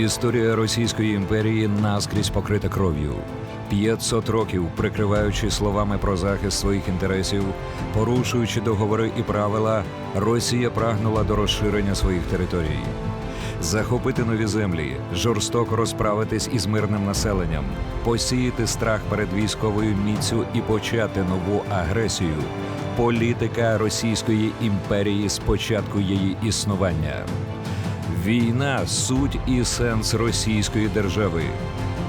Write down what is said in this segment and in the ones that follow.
Історія Російської імперії наскрізь покрита кров'ю. 500 років прикриваючи словами про захист своїх інтересів, порушуючи договори і правила, Росія прагнула до розширення своїх територій. Захопити нові землі, жорстоко розправитись із мирним населенням, посіяти страх перед військовою міцю і почати нову агресію. Політика Російської імперії з початку її існування. Війна суть і сенс російської держави.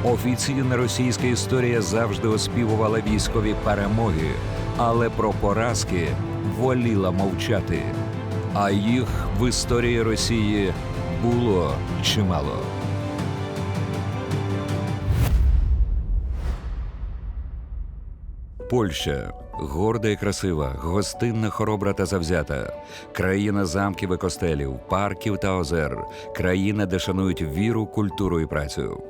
Офіційна російська історія завжди оспівувала військові перемоги, але про поразки воліла мовчати. А їх в історії Росії було чимало. Польща горда і красива, гостинна, хоробра та завзята, країна замків і костелів, парків та озер, країна, де шанують віру, культуру і працю.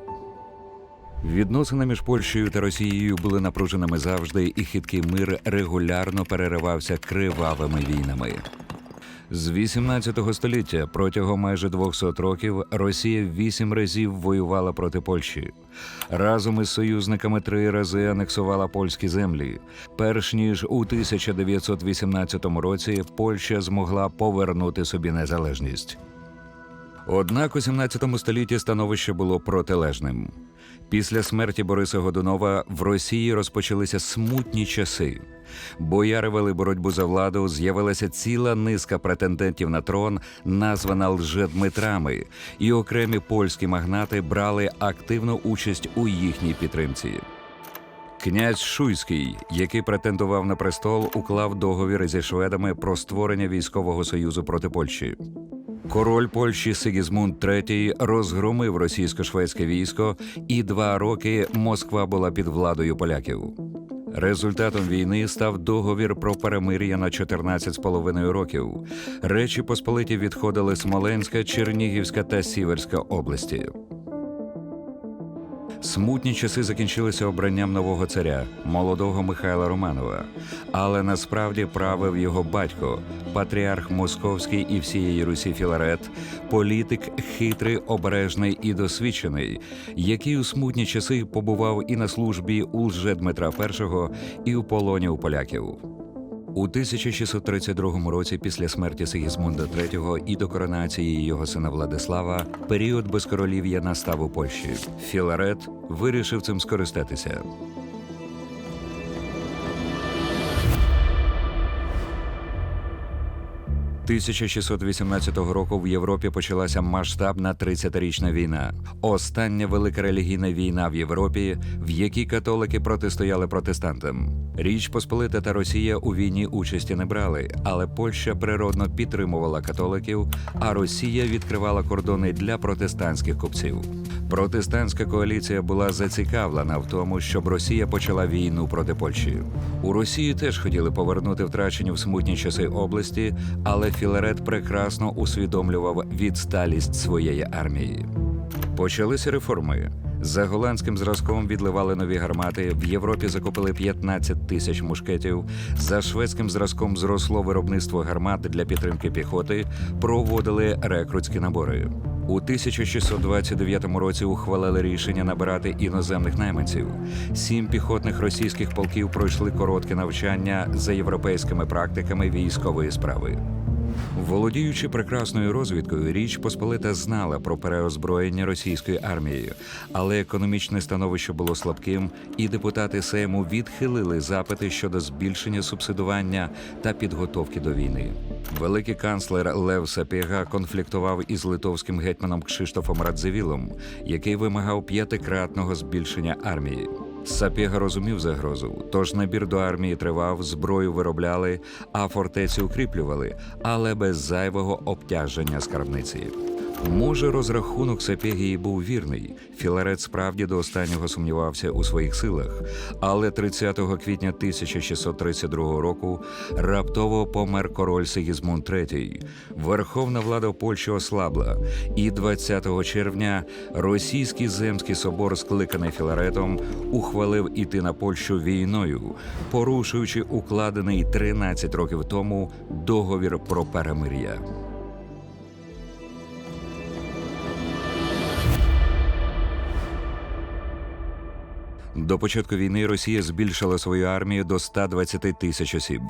Відносини між Польщею та Росією були напруженими завжди, і хиткий мир регулярно переривався кривавими війнами. З 18 століття протягом майже 200 років Росія вісім разів воювала проти Польщі. Разом із союзниками три рази анексувала польські землі. Перш ніж у 1918 році Польща змогла повернути собі незалежність. Однак у 17 столітті становище було протилежним. Після смерті Бориса Годунова в Росії розпочалися смутні часи. Бояри вели боротьбу за владу, з'явилася ціла низка претендентів на трон, названа лжедмитрами, і окремі польські магнати брали активну участь у їхній підтримці. Князь Шуйський, який претендував на престол, уклав договір зі шведами про створення військового союзу проти Польщі. Король Польщі Сигізмунд III розгромив російсько-шведське військо, і два роки Москва була під владою поляків. Результатом війни став договір про перемир'я на 14,5 років. Речі Посполиті відходили Смоленська, Чернігівська та Сіверська області. Смутні часи закінчилися обранням нового царя, молодого Михайла Романова. Але насправді правив його батько, патріарх Московський і всієї Русі Філарет, політик хитрий, обережний і досвідчений, який у смутні часи побував і на службі у лже Дмитра І, і у полоні у поляків. У 1632 році, після смерті Сигізмунда III і до коронації його сина Владислава, період безкоролів'я настав у Польщі. Філарет вирішив цим скористатися. – 1618 року в Європі почалася масштабна 30-річна війна. Остання велика релігійна війна в Європі, в якій католики протистояли протестантам. Річ Посполита та Росія у війні участі не брали, але Польща природно підтримувала католиків, а Росія відкривала кордони для протестантських купців. Протестантська коаліція була зацікавлена в тому, щоб Росія почала війну проти Польщі. У Росії теж хотіли повернути втрачені в смутні часи області, але Філарет прекрасно усвідомлював відсталість своєї армії. Почалися реформи. За голландським зразком відливали нові гармати. В Європі закупили 15 тисяч мушкетів. За шведським зразком зросло виробництво гармат для підтримки піхоти. Проводили рекрутські набори. У 1629 році ухвалили рішення набирати іноземних найманців. Сім піхотних російських полків пройшли коротке навчання за європейськими практиками військової справи. Володіючи прекрасною розвідкою, річ Посполита знала про переозброєння російської армії, але економічне становище було слабким, і депутати Сейму відхилили запити щодо збільшення субсидування та підготовки до війни. Великий канцлер Лев Сапєга конфліктував із литовським гетьманом Кшиштофом Радзивілом, який вимагав п'ятикратного збільшення армії. Сапєга розумів загрозу, тож набір до армії тривав, зброю виробляли, а фортеці укріплювали, але без зайвого обтяження скарбниці. Може, розрахунок Сапєгії був вірний. Філарет справді до останнього сумнівався у своїх силах, але 30 квітня 1632 року раптово помер король Сигізмунд III. Верховна влада Польщі ослабла, і 20 червня російський земський собор, скликаний Філаретом, ухвалив іти на Польщу війною, порушуючи укладений 13 років тому договір про перемир'я. До початку війни Росія збільшила свою армію до 120 тисяч осіб.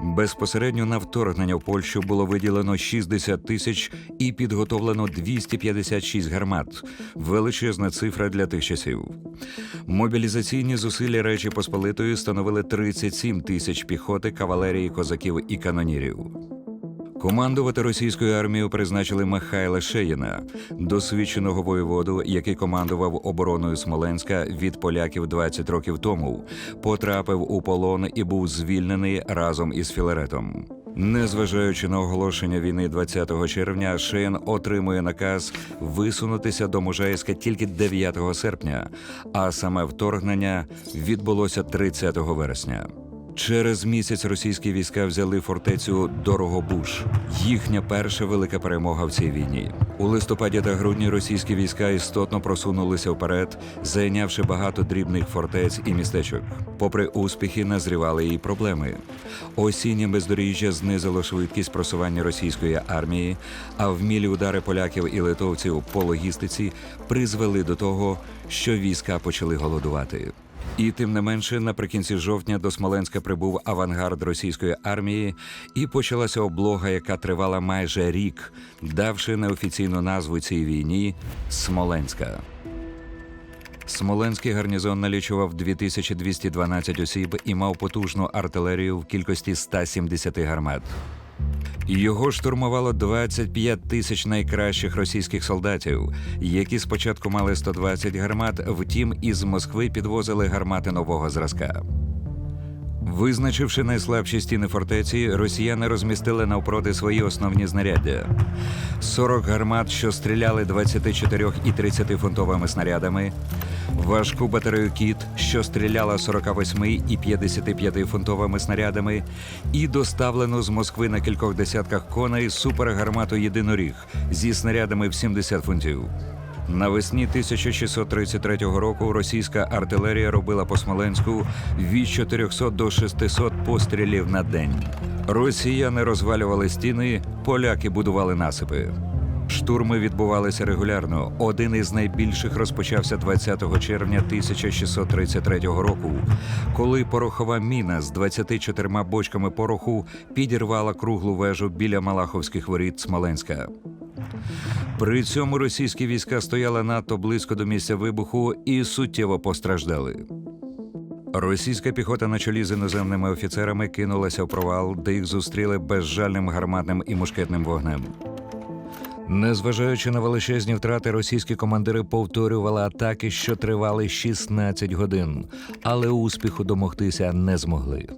Безпосередньо на вторгнення в Польщу було виділено 60 тисяч і підготовлено 256 гармат. Величезна цифра для тих часів. Мобілізаційні зусилля Речі Посполитої становили 37 тисяч піхоти, кавалерії, козаків і канонірів. Командувати російською армією призначили Михайла Шеїна, досвідченого воєводу, який командував обороною Смоленська від поляків 20 років тому, потрапив у полон і був звільнений разом із Філаретом. Незважаючи на оголошення війни 20 червня, Шейн отримує наказ висунутися до Можайська тільки 9 серпня, а саме вторгнення відбулося 30 вересня. Через місяць російські війська взяли фортецю Дорогобуш. Їхня перша велика перемога в цій війні. У листопаді та грудні російські війська істотно просунулися вперед, зайнявши багато дрібних фортець і містечок. Попри успіхи, назрівали і проблеми. Осіннє бездоріжжя знизило швидкість просування російської армії, а вмілі удари поляків і литовців по логістиці призвели до того, що війська почали голодувати. І тим не менше, наприкінці жовтня до Смоленська прибув авангард російської армії, і почалася облога, яка тривала майже рік, давши неофіційну назву цій війні Смоленська. Смоленський гарнізон налічував 2212 осіб і мав потужну артилерію в кількості 170 гармат. Його штурмувало 25 тисяч найкращих російських солдатів, які спочатку мали 120 гармат, втім із Москви підвозили гармати нового зразка. Визначивши найслабші стіни фортеці, росіяни розмістили навпроти свої основні знаряддя: 40 гармат, що стріляли 24 і 30 фунтовими снарядами, важку батарею кіт, що стріляла 48 і 55 фунтовими снарядами, і доставлену з Москви на кількох десятках коней супергармату єдиноріг зі снарядами в 70 фунтів. Навесні 1633 року російська артилерія робила по Смоленську від 400 до 600 пострілів на день. Росіяни розвалювали стіни, поляки будували насипи. Штурми відбувалися регулярно. Один із найбільших розпочався 20 червня 1633 року, коли порохова міна з 24 бочками пороху підірвала круглу вежу біля Малаховських воріт Смоленська. При цьому російські війська стояли надто близько до місця вибуху і суттєво постраждали. Російська піхота на чолі з іноземними офіцерами кинулася в провал, де їх зустріли безжальним гарматним і мушкетним вогнем. Незважаючи на величезні втрати, російські командири повторювали атаки, що тривали 16 годин, але успіху домогтися не змогли.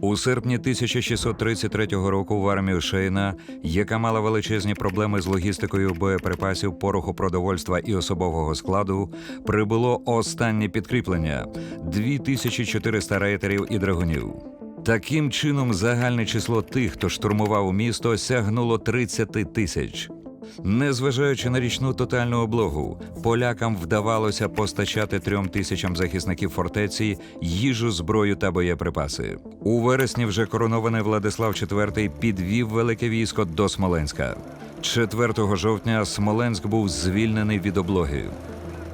У серпні 1633 року в армію Шейна, яка мала величезні проблеми з логістикою боєприпасів, пороху продовольства і особового складу, прибуло останнє підкріплення 2400 рейтерів і драгунів. Таким чином, загальне число тих, хто штурмував місто, сягнуло 30 тисяч. Незважаючи на річну тотальну облогу, полякам вдавалося постачати трьом тисячам захисників фортеці їжу, зброю та боєприпаси. У вересні вже коронований Владислав IV підвів велике військо до Смоленська. 4 жовтня Смоленськ був звільнений від облоги.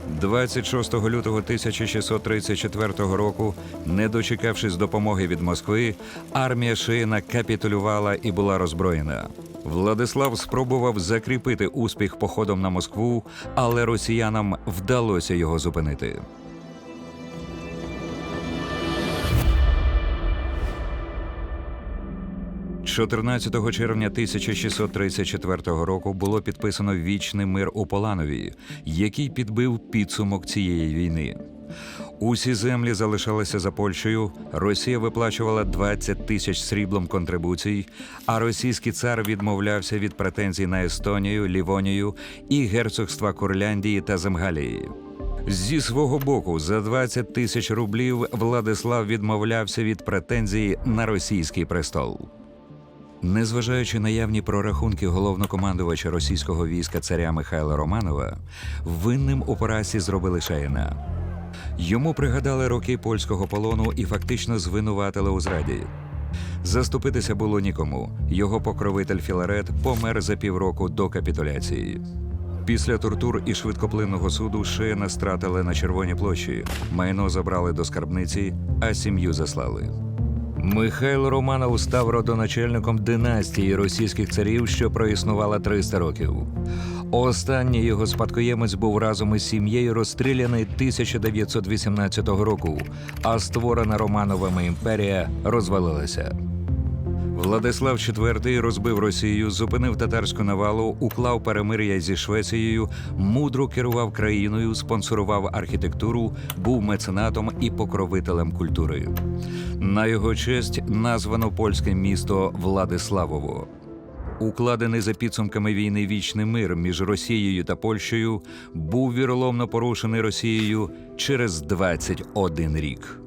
26 лютого 1634 року, не дочекавшись допомоги від Москви, армія Шиїна капітулювала і була роззброєна. Владислав спробував закріпити успіх походом на Москву, але росіянам вдалося його зупинити. – 14 червня 1634 року було підписано вічний мир у Поланові, який підбив підсумок цієї війни. Усі землі залишалися за Польщею. Росія виплачувала 20 тисяч сріблом контрибуцій, а російський цар відмовлявся від претензій на Естонію, Лівонію і герцогства Курляндії та Земгалії. Зі свого боку, за 20 тисяч рублів Владислав відмовлявся від претензій на російський престол. Незважаючи на явні прорахунки головнокомандувача російського війська царя Михайла Романова, винним у поразі зробили Шаїна. Йому пригадали роки польського полону і фактично звинуватили у зраді. Заступитися було нікому. Його покровитель Філарет помер за півроку до капітуляції. Після тортур і швидкоплинного суду Шеяна стратили на Червоній площі. Майно забрали до скарбниці, а сім'ю заслали. Михайло Романов став родоначальником династії російських царів, що проіснувала 300 років. Останній його спадкоємець був разом із сім'єю розстріляний 1918 року, а створена Романовими імперія розвалилася. Владислав IV розбив Росію, зупинив татарську навалу, уклав перемир'я зі Швецією, мудро керував країною, спонсорував архітектуру, був меценатом і покровителем культури. На його честь названо польське місто Владиславово. Укладений за підсумками війни вічний мир між Росією та Польщею був віроломно порушений Росією через 21 рік.